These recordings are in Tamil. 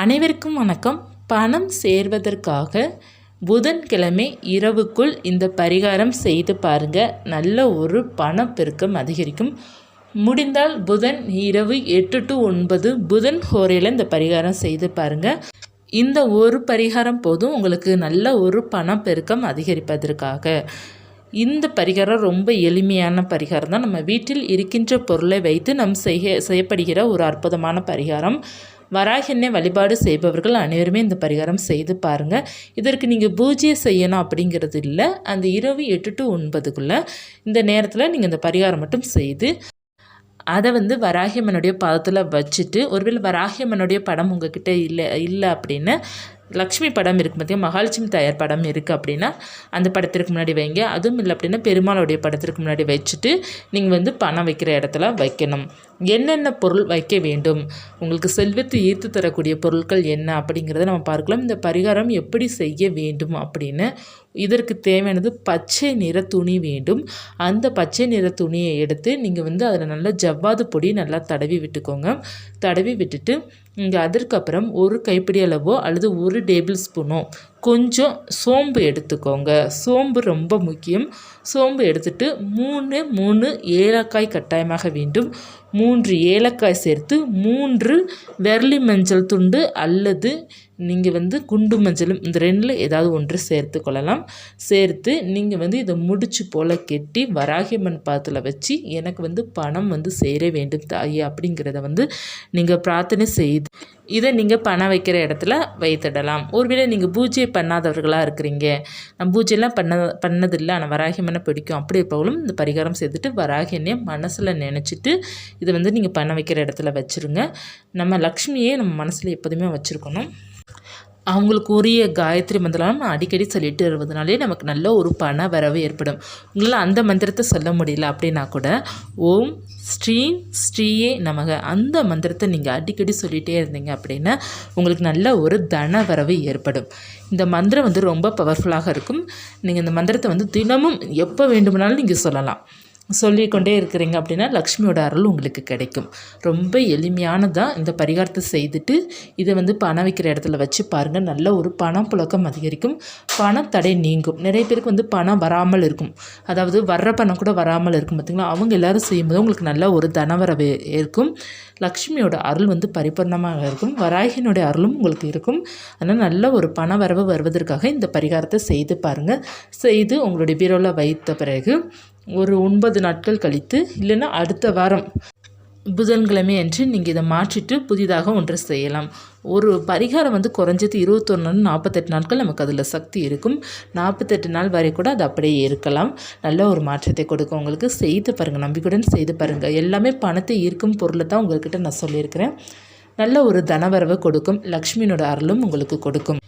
அனைவருக்கும் வணக்கம். பணம் சேர்வதற்காக புதன்கிழமை இரவுக்குள் இந்த பரிகாரம் செய்து பாருங்க. நல்ல ஒரு பணப்பெருக்கம் அதிகரிக்கும். முடிந்தால் புதன் இரவு எட்டு டு ஒன்பது புதன் ஹோரையில் இந்த பரிகாரம் செய்து பாருங்க. இந்த ஒரு பரிகாரம் போதும் உங்களுக்கு நல்ல ஒரு பணப்பெருக்கம் அதிகரிப்பதற்காக. இந்த பரிகாரம் ரொம்ப எளிமையான பரிகாரம் தான். நம்ம வீட்டில் இருக்கின்ற பொருளை வைத்து நம் செய்ய செய்யப்படுகிற ஒரு அற்புதமான பரிகாரம். வராகினை வழிபாடு செய்பவர்கள் அனைவருமே இந்த பரிகாரம் செய்து பாருங்கள் இதற்கு நீங்கள் பூஜை செய்யணும் அப்படிங்கிறது இல்லை. அந்த இரவு எட்டு டு ஒன்பதுக்குள்ளே இந்த நேரத்தில் நீங்கள் இந்த பரிகாரம் மட்டும் செய்து அதை வந்து வராகியம்மனுடைய பாதத்தில் வச்சுட்டு ஒருவேளை வராகியம்மனுடைய படம் உங்ககிட்ட இல்லை இல்லை அப்படின்னு லக்ஷ்மி படம் இருக்குது பார்த்தியா மகாலட்சுமி தயார் படம் இருக்குது அப்படின்னா அந்த படத்திற்கு முன்னாடி வைங்க. அதுவும் இல்லை அப்படின்னா பெருமாளுடைய படத்திற்கு முன்னாடி வச்சுட்டு நீங்கள் வந்து பணம் வைக்கிற இடத்துல வைக்கணும். என்னென்ன பொருள் வைக்க வேண்டும்? உங்களுக்கு செல்வத்தை ஈர்த்து தரக்கூடிய பொருட்கள் என்ன அப்படிங்கிறத நம்ம பார்க்கலாம். இந்த பரிகாரம் எப்படி செய்ய வேண்டும் அப்படின்னு. இதற்கு தேவையானது பச்சை நிற துணி வேண்டும். அந்த பச்சை நிற துணியை எடுத்து நீங்கள் வந்து அதில் நல்லா ஜவ்வாது பொடி நல்லா தடவி விட்டுக்கோங்க. தடவி விட்டுட்டு இங்கே அதற்கப்புறம் ஒரு கைப்பிடி அளவோ அல்லது ஒரு டேபிள் ஸ்பூனோ கொஞ்சம் சோம்பு எடுத்துக்கோங்க. சோம்பு ரொம்ப முக்கியம். சோம்பு எடுத்துட்டு மூணு மூணு ஏலக்காய் கட்டாயமாக வேண்டும். மூன்று ஏலக்காய் சேர்த்து மூன்று வெர்லி மஞ்சள் துண்டு அல்லது நீங்கள் வந்து குண்டு மஞ்சளும் இந்த ரெண்டில் ஏதாவது ஒன்று சேர்த்து கொள்ளலாம். சேர்த்து நீங்கள் வந்து இதை முடிச்சு போல் கெட்டி வராகியம்மன் பாத்தில் வச்சு எனக்கு வந்து பணம் வந்து சேர வேண்டும் தாயே அப்படிங்கிறத வந்து நீங்கள் பிரார்த்தனை செய்து இதை நீங்கள் பணம் வைக்கிற இடத்துல வைத்திடலாம். ஒருவேளை நீங்கள் பூஜை பண்ணாதவர்களாக இருக்கிறீங்க. நான் பூஜையெல்லாம் பண்ண பண்ணதில்லை. ஆனால் வராகியம்மனை பிடிக்கும். அப்படி இருப்பவங்களும் இந்த பரிகாரம் செய்துட்டு வராகியனையை மனசில் நினச்சிட்டு இதை வந்து நீங்கள் பணம் வைக்கிற இடத்துல வச்சுருங்க. நம்ம லக்ஷ்மியே நம்ம மனசில் எப்போதுமே வச்சுருக்கணும். அவங்களுக்கு உரிய காயத்ரி மந்திரம் அடிக்கடி சொல்லிட்டு வருவதனாலே நமக்கு நல்ல ஒரு பண வரவு ஏற்படும். உங்களால் அந்த மந்திரத்தை சொல்ல முடியல அப்படின்னா கூட ஓம் ஸ்ரீம் ஸ்ரீயே நமக. அந்த மந்திரத்தை நீங்கள் அடிக்கடி சொல்லிகிட்டே இருந்தீங்க அப்படின்னா உங்களுக்கு நல்ல ஒரு தன வரவு ஏற்படும். இந்த மந்திரம் வந்து ரொம்ப பவர்ஃபுல்லாக இருக்கும். நீங்கள் இந்த மந்திரத்தை வந்து தினமும் எப்போ வேண்டுமானாலும் நீங்கள் சொல்லலாம். சொல்லிக்கொண்டே இருக்கிறீங்க அப்படின்னா லக்ஷ்மியோட அருள் உங்களுக்கு கிடைக்கும். ரொம்ப எளிமையானதாக இந்த பரிகாரத்தை செய்துட்டு இதை வந்து பணம் வைக்கிற இடத்துல வச்சு பாருங்கள் நல்ல ஒரு பணம் புழக்கம் அதிகரிக்கும். பணத்தடை நீங்கும். நிறைய பேருக்கு வந்து பணம் வராமல் இருக்கும். அதாவது வர்ற பணம் கூட வராமல் இருக்கும் பார்த்திங்களா அவங்க எல்லோரும் செய்யும்போது உங்களுக்கு நல்ல ஒரு தனவரவு இருக்கும். லக்ஷ்மியோட அருள் வந்து பரிபூர்ணமாக இருக்கும். வராகினுடைய அருளும் உங்களுக்கு இருக்கும். அதனால் நல்ல ஒரு பண வரவு வருவதற்காக இந்த பரிகாரத்தை செய்து பாருங்கள் செய்து உங்களுடைய பீரோவில் வைத்த பிறகு ஒரு ஒன்பது நாட்கள் கழித்து இல்லைன்னா அடுத்த வாரம் புதன்கிழமை அன்று நீங்கள் இதை மாற்றிட்டு புதிதாக ஒன்று செய்யலாம். ஒரு பரிகாரம் வந்து குறைஞ்சது இருபத்தொன்னு நாற்பத்தெட்டு நாட்கள் நமக்கு அதில் சக்தி இருக்கும். நாற்பத்தெட்டு நாள் வரை கூட அது அப்படியே இருக்கலாம். நல்ல ஒரு மாற்றத்தை கொடுக்கும். உங்களுக்கு செய்து பாருங்கள் நம்பிக்கையுடன் செய்து பாருங்கள் எல்லாமே பணத்தை ஈர்க்கும் பொருளை தான் உங்கள்கிட்ட நான் சொல்லியிருக்கிறேன். நல்ல ஒரு தனவரவை கொடுக்கும். லக்ஷ்மியோட அருளும் உங்களுக்கு கொடுக்கும்.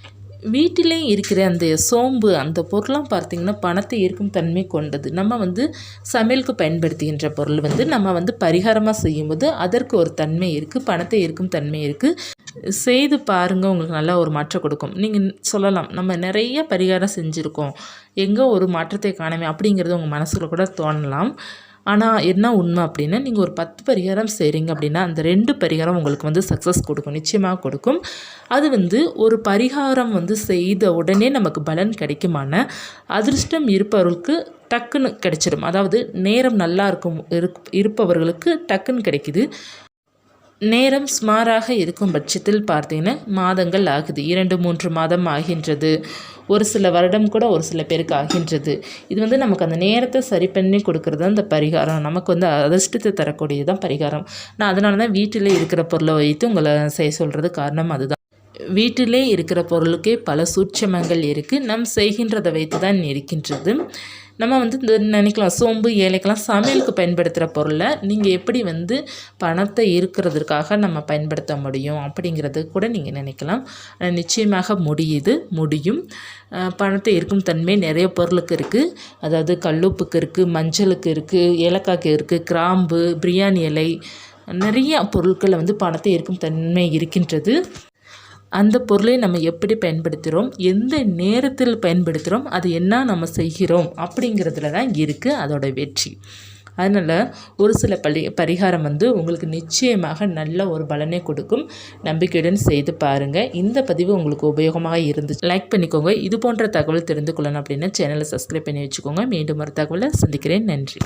வீட்டிலே இருக்கிற அந்த சோம்பு அந்த பொருளாம் பார்த்திங்கன்னா பணத்தை ஈர்க்கும் தன்மை கொண்டது. நம்ம வந்து சமையலுக்கு பயன்படுத்துகின்ற பொருள் வந்து நம்ம வந்து பரிகாரமாக செய்யும்போது அதற்கு ஒரு தன்மை இருக்குது பணத்தை ஈர்க்கும் தன்மை இருக்குது செய்து பாருங்கள் உங்களுக்கு நல்லா ஒரு மாற்றம் கொடுக்கும். நீங்கள் சொல்லலாம் நம்ம நிறைய பரிகாரம் செஞ்சுருக்கோம். எங்கே ஒரு மாற்றத்தை காணமே அப்படிங்கிறது உங்கள் மனசில் கூட தோணலாம். ஆனால் என்ன உண்மை அப்படின்னா நீங்கள் ஒரு பத்து பரிகாரம் செய்கிறீங்க அப்படின்னா அந்த ரெண்டு பரிகாரம் உங்களுக்கு வந்து சக்ஸஸ் கொடுக்கும் நிச்சயமாக கொடுக்கும். அது வந்து ஒரு பரிகாரம் வந்து செய்த உடனே நமக்கு பலன் கிடைக்குமான அதிர்ஷ்டம் இருப்பவர்களுக்கு டக்குன்னு கிடைச்சிடும் அதாவது நேரம் நல்லா இருக்கும் இருப்பவர்களுக்கு டக்குன்னு கிடைக்குது. நேரம் சுமாராக இருக்கும் பட்சத்தில் பார்த்தீங்கன்னா மாதங்கள் ஆகுது. இரண்டு மூன்று மாதம் ஆகின்றது. ஒரு சில வருடம் கூட ஒரு சில பேருக்கு ஆகின்றது. இது வந்து நமக்கு அந்த நேரத்தை சரி பண்ணி கொடுக்குறது அந்த பரிகாரம். நமக்கு வந்து அதிர்ஷ்டத்தை தரக்கூடியது தான் பரிகாரம். நான் அதனால தான் வீட்டில் இருக்கிற பொருளை வைத்து உங்களை செய்ய சொல்கிறது காரணம் அதுதான். வீட்டிலே இருக்கிற பொருளுக்கே பல சூட்சமங்கள் இருக்குது நம் செய்கின்றதை வைத்து தான் இருக்கின்றது. நம்ம வந்து இந்த நினைக்கலாம் சோம்பு ஏழைக்கெல்லாம் சமையலுக்கு பயன்படுத்துகிற பொருளை நீங்கள் எப்படி வந்து பணத்தை இருக்கிறதுக்காக நம்ம பயன்படுத்த முடியும் அப்படிங்கிறது கூட நீங்கள் நினைக்கலாம். நிச்சயமாக முடியுது முடியும். பணத்தை இருக்கும் தன்மை நிறைய பொருளுக்கு இருக்குது அதாவது கல்லுப்புக்கு இருக்குது மஞ்சளுக்கு இருக்குது ஏலக்காய்க்கு இருக்குது கிராம்பு பிரியாணி இலை நிறைய பொருட்களில் வந்து பணத்தை இருக்கும் தன்மை இருக்கின்றது. அந்த பொருளை நம்ம எப்படி பயன்படுத்துகிறோம் எந்த நேரத்தில் பயன்படுத்துகிறோம் அது என்ன நம்ம செய்கிறோம் அப்படிங்கிறதுல தான் இருக்குது அதோட வெற்றி. அதனால் ஒரு சில பள்ளி பரிகாரம் வந்து உங்களுக்கு நிச்சயமாக நல்ல ஒரு பலனை கொடுக்கும். நம்பிக்கையுடன் செய்து பாருங்கள் இந்த பதிவு உங்களுக்கு உபயோகமாக இருந்துச்சு. லைக் பண்ணிக்கோங்க. இது போன்ற தகவல் தெரிந்து கொள்ளணும் அப்படின்னா சேனலை சப்ஸ்கிரைப் பண்ணி வச்சுக்கோங்க. மீண்டும் ஒரு தகவலை சந்திக்கிறேன். நன்றி.